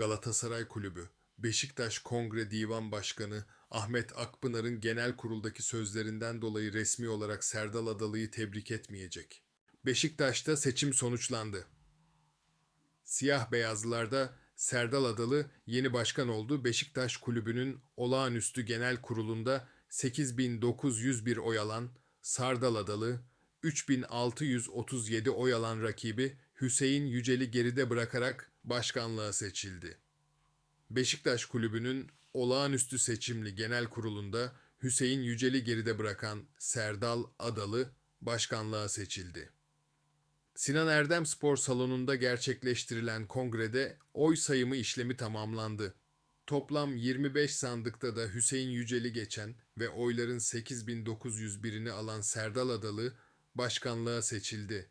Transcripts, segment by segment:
Galatasaray Kulübü, Beşiktaş Kongre Divan Başkanı Ahmet Akpınar'ın genel kuruldaki sözlerinden dolayı resmi olarak Serdal Adalı'yı tebrik etmeyecek. Beşiktaş'ta seçim sonuçlandı. Siyah beyazlılarda Serdal Adalı yeni başkan oldu. Beşiktaş Kulübü'nün olağanüstü genel kurulunda 8901 oy alan Sardal Adalı, 3637 oy alan rakibi Hüseyin Yücel'i geride bırakarak başkanlığa seçildi. Beşiktaş Kulübü'nün olağanüstü seçimli genel kurulunda Hüseyin Yücel'i geride bırakan Serdal Adalı başkanlığa seçildi. Sinan Erdem Spor Salonu'nda gerçekleştirilen kongrede oy sayımı işlemi tamamlandı. Toplam 25 sandıkta da Hüseyin Yücel'i geçen ve oyların 8901'ini alan Serdal Adalı başkanlığa seçildi.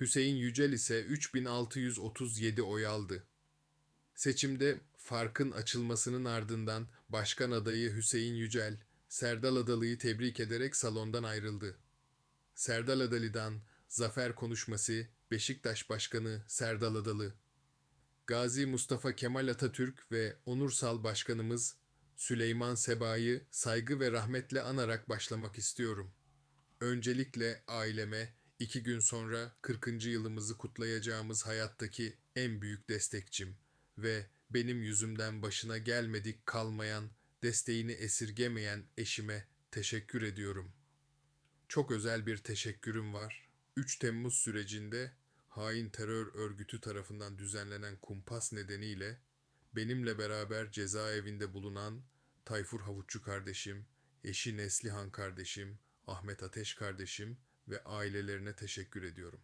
Hüseyin Yücel ise 3637 oy aldı. Seçimde farkın açılmasının ardından başkan adayı Hüseyin Yücel, Serdal Adalı'yı tebrik ederek salondan ayrıldı. Serdal Adalı'dan zafer konuşması Beşiktaş Başkanı Serdal Adalı, Gazi Mustafa Kemal Atatürk ve Onursal Başkanımız Süleyman Seba'yı saygı ve rahmetle anarak başlamak istiyorum. Öncelikle aileme, iki gün sonra 40. yılımızı kutlayacağımız hayattaki en büyük destekçim ve benim yüzümden başına gelmedik kalmayan, desteğini esirgemeyen eşime teşekkür ediyorum. Çok özel bir teşekkürüm var. 3 Temmuz sürecinde hain terör örgütü tarafından düzenlenen kumpas nedeniyle benimle beraber cezaevinde bulunan Tayfur Havutçu kardeşim, eşi Neslihan kardeşim, Ahmet Ateş kardeşim ve ailelerine teşekkür ediyorum.